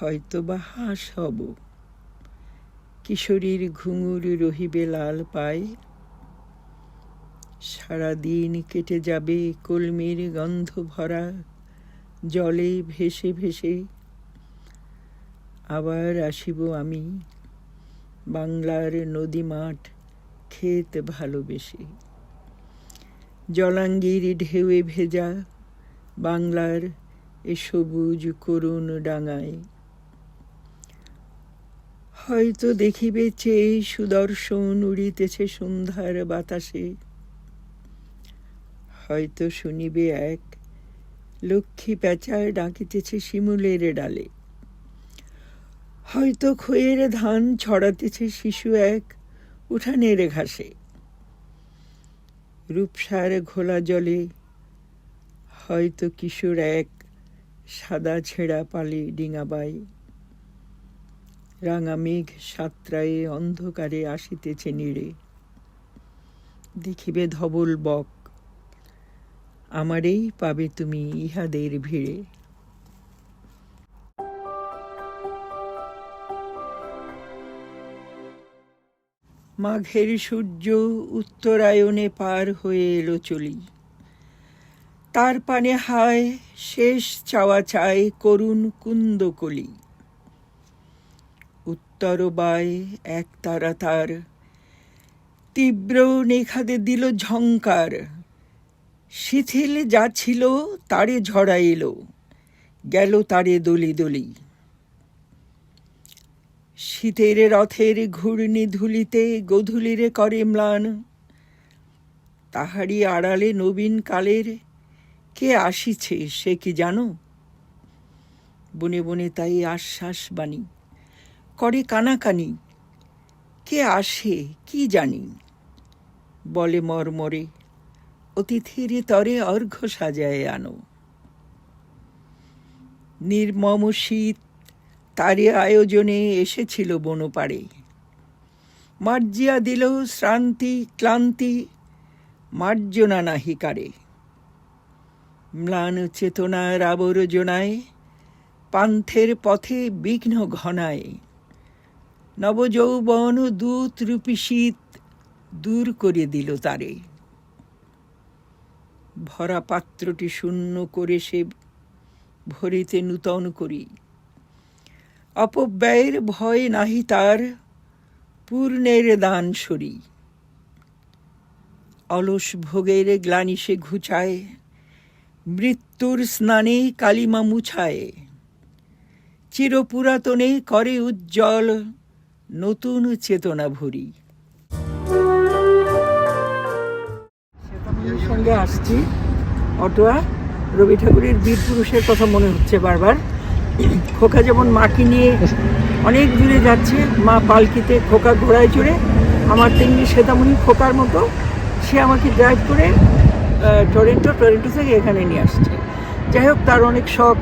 হয়তো বা হাঁস হব। কিশোরীর ঘুঙুর রহিবে লাল পায় সারাদিন কেটে যাবে কলমির গন্ধ ভরা, জলে ভেসে ভেসে। আবার আসিব আমি বাংলার নদী মাঠ ক্ষেত ভালোবেসে। জলাঙ্গির ঢেউয়ে ভেজা বাংলার এ সবুজ করুণ ডাঙায়। হয়তো দেখিবে চেয়ে সুদর্শন উড়িতেছে সন্ধ্যার বাতাসে। হয়তো শুনিবে এক লক্ষ্মী প্যাঁচায় ডাকিতেছে শিমুলের ডালে। হয়তো খয়ের ধান ছড়াতেছে শিশু এক উঠানের ঘাসে। রূপসার ঘোলা জলে হয়তো কিশোর এক সাদা ছেঁড়া পালি ডিঙাবাই রাঙা মেঘ সাতরায়ে অন্ধকারে আসিতেছে নিড়ে। দেখিবে ধবল বক, আমারেই পাবে তুমি ইহাদের ভিড়ে। মাঘের সূর্য উত্তরায়ণে পার হয়ে এলো চলি। তার পানে হায়, শেষ চাওয়া চায় করুণ কুন্দকলি। উত্তর বায় এক তারা তার। তীব্র নেখাদে দিল ঝঙ্কার শিথিল যা ছিল তারে ঝড়া এলো গেল তারে দলি দলি। শীতের রথের ঘূর্ণি ধুলিতে গধূলিরে করে ম্লান। তাহারি আড়ালে নবীন কালের কে আসিছে সে কি জানো? বনে বনে তাই আশ্বাস বাণী। করে কানাকানি। কে আসে, কি জানি? বলে মরমরে, অতিথির তরে অর্ঘ্য সাজায় আনো। নির্মম শীত, তারে আয়োজনে এসেছিল বনপাড়ে। মার্জিয়া দিল শ্রান্তি, ক্লান্তি, মার্জনা নাহিকারে ম্লান চেতনার আবর্জনায়, পান্থের পথে বিঘ্ন ঘনায়। নবযৌবন দূত রূপী শীত দূর করে দিল তারে। ভরা পাত্রটি শূন্য করে সে ভরিতে নূতন করি। অপব্যয়ের ভয় নাহি তার, পূর্ণের দান সরি। অলস ভোগের গ্লানি সে ঘুচায়, মৃত্যুর স্নানে কালিমা মুছায়। চিরপুরাতনে করে উজ্জ্বল নতুন চেতনা ভরি। সঙ্গে আসছি। অটোয়া, রবি ঠাকুরের বীর পুরুষের কথা মনে হচ্ছে বারবার। খোকা যেমন মাকে নিয়ে অনেক দূরে যাচ্ছে, মা পালকিতে খোকা ঘোড়ায় চড়ে, আমার তেমনি শ্বেতামণি খোকার মতো, সে আমাকে ড্রাইভ করে টরেন্টো টরেন্টো থেকে এখানে নিয়ে আসছে। যাই হোক, তার অনেক শখ,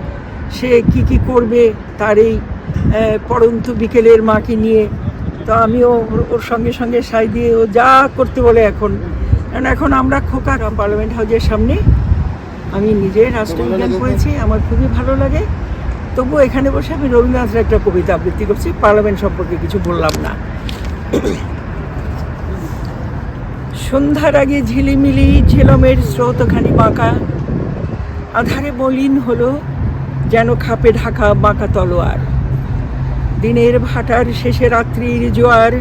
সে কি কি করবে, তার এই আহ, পড়ন্ত বিকেলের মাকে নিয়ে। তো আমিও ওর- সঙ্গে সঙ্গে সাই দিয়ে ও যা করতে বলে এখন। কারণ এখন আমরা খোকা পার্লামেন্ট হাউসের সামনে। আমি নিজে রাষ্ট্রবিজ্ঞান পড়েছি আমার খুবই ভালো লাগে। তবু এখানে বসে আমি রবীন্দ্রনাথের একটা কবিতা আবৃত্তি করছি পার্লামেন্ট সম্পর্কে কিছু বললাম না। সন্ধ্যার আগে ঝিলিমিলি ঝিলমের স্রোতখানি বাঁকা। আধারে মলিন হলো যেন খাপে ঢাকা বাঁকা তলোয়ার। দিনের ভাটার শেষে রাত্রির জোয়ার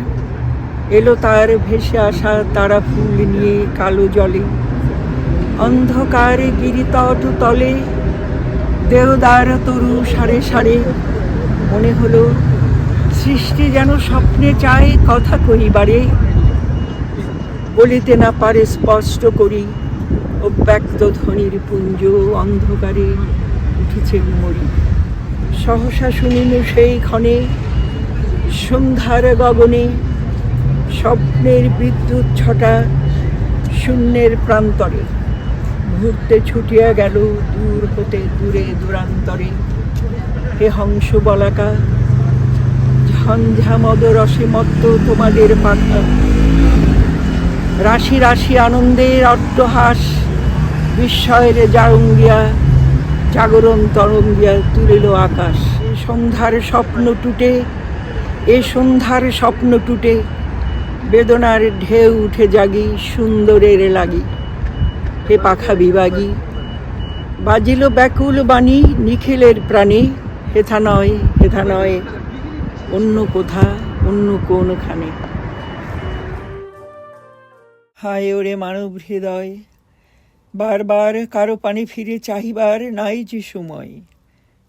এলো তার ভেসে আসা তারা ফুল নিয়ে কালো জলে। অন্ধকার গিরিতট তলে দেওদার তরু সারে সারে মনে হলো, সৃষ্টি যেন স্বপ্নে চায় কথা কহিবারে। বলিতে না পারে স্পষ্ট করি, অব্যক্ত ধ্বনির পুঞ্জ অন্ধকারে উঠেছে মরি। সহসা শুনিনু সেই ক্ষণে। সন্ধ্যার গগনে স্বপ্নের বিদ্যুৎ ছটা শূন্যের প্রান্তরে। মুহূর্তে ছুটিয়া গেল দূর হতে দূরে দূরান্তরে। হে হংস বলাকা ঝঞ্ঝামদ রসে মত্ত তোমাদের পাখা রাশি রাশি আনন্দের অট্টহাস, বিস্ময়ের জারঙ্গিয়া। জাগরণ তরঙ্গিয়া তুলিল আকাশ। সন্ধ্যার স্বপ্ন টুটে, এ সন্ধ্যার স্বপ্ন টুটে, বেদনার ঢেউ উঠে জাগি, সুন্দরের লাগি। হে পাখা বিভাগী, বাজিল ব্যাকুল বাণী, নিখিলের প্রাণী। হেথা নয় হেথা নয়, অন্য কোথা, অন্য কোনখানে। হায় ওরে মানব হৃদয় বারবার কারও পানে ফিরে চাহিবার নাই যে সময়।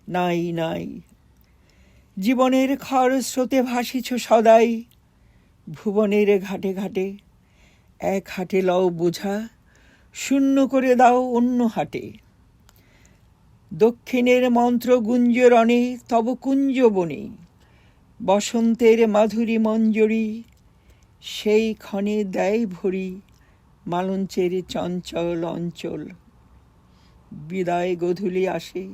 নাই নাই। জীবনের খর স্রোতে ভাসিছ সদাই, ভুবনের ঘাটে ঘাটে। এক হাটে লও বোঝা, শূন্য করে দাও অন্য হাটে। দক্ষিণের মন্ত্র গুঞ্জরণে তব কুঞ্জ বনে। বসন্তের মাধুরী মঞ্জরি, সেই ক্ষণে দেয় ভরি মালঞ্চের চঞ্চল অঞ্চল। বিদায় গধূলি আসে।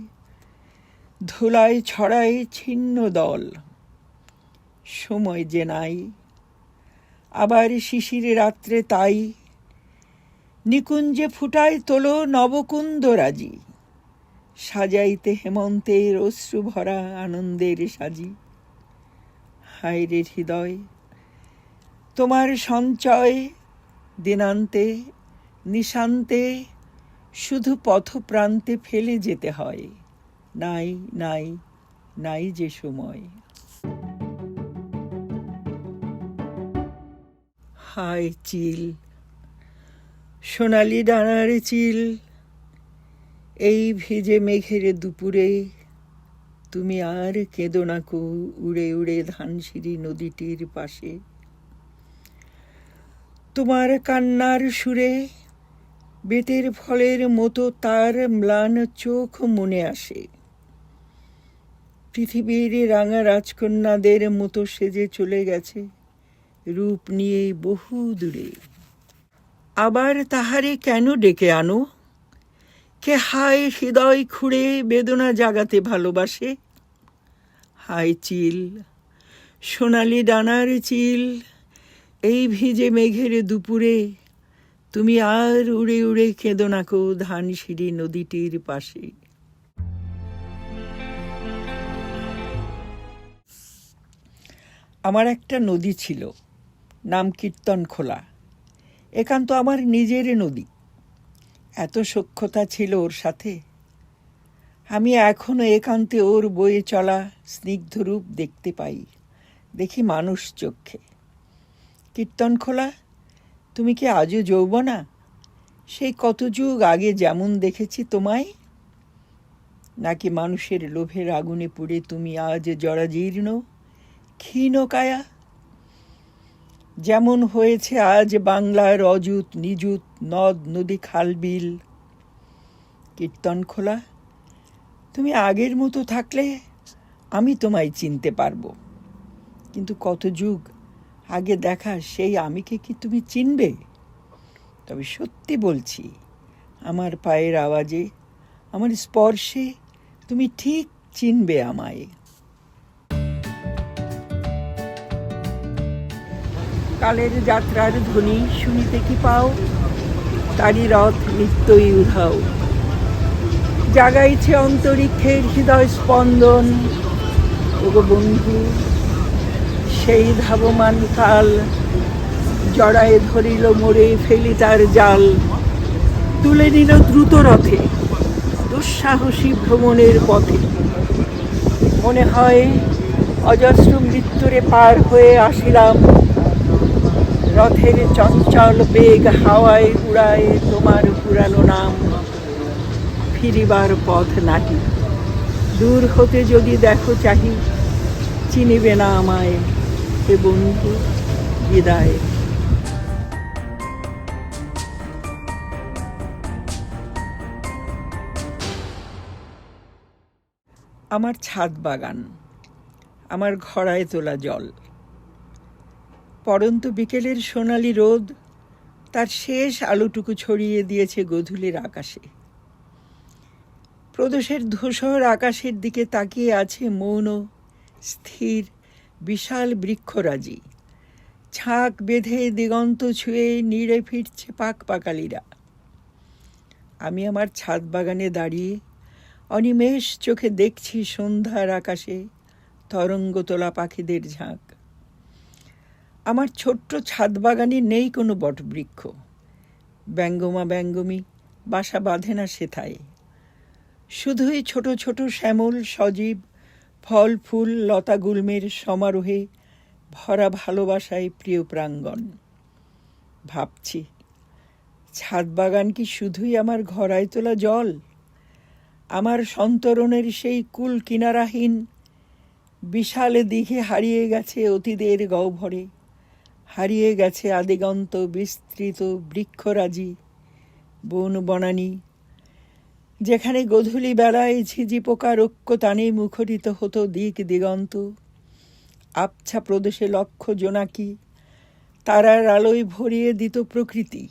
ধুলায় ছড়ায় ছিন্ন দল। সময় যে নাই। আবার শিশির রাত্রে তাই। নিকুঞ্জে ফুটায় তোলো নবকুন্দ রাজি। সাজাইতে হেমন্তের অশ্রু ভরা আনন্দের সাজি। হায় রে হৃদয়, তোমার সঞ্চয় দিনান্তে, নিশান্তে, শুধু পথপ্রান্তে ফেলে যেতে হয়। নাই নাই নাই যে সময়। হায় চিল, সোনালি ডানার চিল, এই ভিজে মেঘের দুপুরে তুমি আর কেঁদো না উড়ে উড়ে ধানসিঁড়ি নদীটির পাশে। তোমার কান্নার সুরে বেতের ফলের মতো তার ম্লান চোখ মনে আসে। পৃথিবীর রাঙা রাজকন্যাদের মতো সেজে চলে গেছে রূপ নিয়ে বহু দূরে। আবার তাহারে কেন ডেকে আনো? কে হায় হৃদয় খুঁড়ে বেদনা জাগাতে ভালোবাসে? হায় চিল, সোনালি ডানার চিল এই ভিজে মেঘের দুপুরে তুমি আর উড়ে উড়ে কেঁদো নাকো ধানসিঁড়ি নদীটির পাশে। আমার একটা নদী ছিল, নাম কীর্তন খোলা একান্ত আমার নিজের নদী। এত সক্ষতা ছিল ওর সাথে। আমি এখনও একান্তে ওর বয়ে চলা স্নিগ্ধ রূপ দেখতে পাই। দেখি মানুষ চক্ষে কীর্তন খোলা? তুমি কি আজও যৌবনা? সেই কত যুগ আগে যেমন দেখেছি তোমায়। নাকি মানুষের লোভের আগুনে পুড়ে তুমি আজ জরাজীর্ণ, ক্ষীণ কায়া? যেমন হয়েছে আজ বাংলার অযুত নিযুত নদ, নদী, খাল, বিল। কীর্তন খোলা? তুমি আগের মতো থাকলে আমি তোমায় চিনতে পারব। কিন্তু কত যুগ আগে দেখা, সেই আমিকে কি তুমি চিনবে? তবে সত্যি বলছি, আমার পায়ের আওয়াজে, আমার স্পর্শে তুমি ঠিক চিনবে আমায়। কালের যাত্রার ধ্বনি শুনিতে কি পাও? তারই রথ নিত্যই উধাও। জাগাইছে অন্তরিক্ষের হৃদয় স্পন্দন। ওগো বন্ধু সেই ধাবমান কাল জড়ায় ধরিল মোড়ে ফেলি তার জাল। তুলে নিল দ্রুত রথে, দুঃসাহসী ভ্রমণের পথে। মনে হয় অজস্র মৃত্যুরে পার হয়ে আসিলাম। রথের চঞ্চল বেগ হাওয়ায় উড়ায় তোমার পুরানো নাম। ফিরিবার পথ নাহি। দূর হতে যদি দেখো চাহি, চিনিবে না আমায়। হে বন্ধু, বিদায়। আমার ছাদ বাগান, আমার তোলা জল। বিকেলের সোনালি রোদ, তার শেষ আলোটুকু ছড়িয়ে দিয়েছে গধূলির আকাশে। প্রদোষের ধূসর আকাশের দিকে তাকিয়ে আছে মৌন স্থির। বিশাল বৃক্ষরাজি। ছাক বেঁধে দিগন্ত ছুঁয়ে নিড়ে ফিরছে পাক পাকালিরা। আমি আমার ছাদ বাগানে দাঁড়িয়ে অনিমেষ চোখে দেখছি সন্ধ্যার আকাশে তরঙ্গ তোলা পাখিদের ঝাঁক। আমার ছোট্ট ছাদ বাগানে নেই কোনো বটবৃক্ষ। ব্যঙ্গমা ব্যঙ্গমী, বাসা বাঁধে না সেথায়। শুধুই ছোট ছোট শ্যামল, সজীব ফল, ফুল, লতা গুল্মের সমারোহে ভরা ভালোবাসায় প্রিয় প্রাঙ্গণ। ভাবছি, ছাদ বাগান কি শুধুই আমার ঘরায় তোলা জল? আমার সন্তরণের সেই কুল কিনারাহীন বিশাল দিঘে হারিয়ে গেছে অতীদের গহ্বরে, হারিয়ে গেছে আদিগন্ত বিস্তৃত বৃক্ষরাজি বন বনানী যেখানে গধূলি বেলায় ঝিঝি পোকা রক্ষ টানে মুখরিত হতো দিক দিগন্ত। আবছা প্রদেশে লক্ষ জোনাকি, তারার আলোয় ভরিয়ে দিত প্রকৃতি।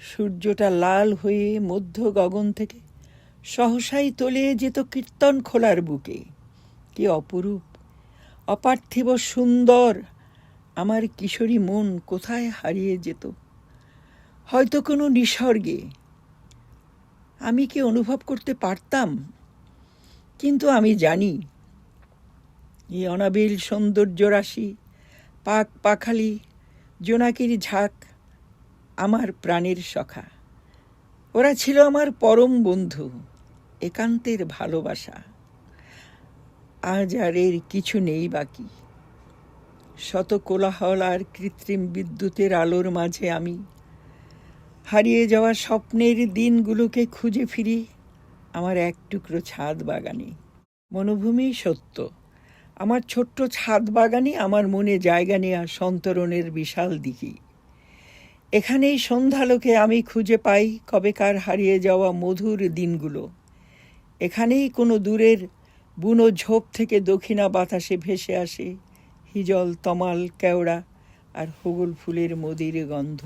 সূর্যটা লাল হয়ে মধ্য গগন থেকে সহসাই তলিয়ে যেত কীর্তন খোলার বুকে। কি অপরূপ, অপার্থিব সুন্দর, আমার কিশোরী মন কোথায় হারিয়ে যেত। হয়তো কোনো নিসর্গে আমি কি অনুভব করতে পারতাম? কিন্তু আমি জানি, এই অনাবিল সৌন্দর্য রাশি, পাক পাখালি, জোনাকির ঝাঁক আমার প্রাণের সখা। ওরা ছিল আমার পরম বন্ধু, একান্তের ভালোবাসা। আজ আর এর কিছু নেই বাকি। শত কোলাহল আর কৃত্রিম বিদ্যুতের আলোর মাঝে আমি হারিয়ে যাওয়া স্বপ্নের দিনগুলোকে খুঁজে ফিরি আমার এক টুকরো ছাদ বাগানে। মনোভূমি সত্য। আমার ছোট্ট ছাদ বাগানে আমার মনে জায়গা নেয়া সন্তরণের বিশাল দিঘি। এখানেই সন্ধ্যালোকে আমি খুঁজে পাই কবেকার হারিয়ে যাওয়া মধুর দিনগুলো। এখানেই কোনো দূরের বুনো ঝোপ থেকে দক্ষিণা বাতাসে ভেসে আসে হিজল, তমাল, কেওড়া আর হুগুল ফুলের মদির গন্ধ।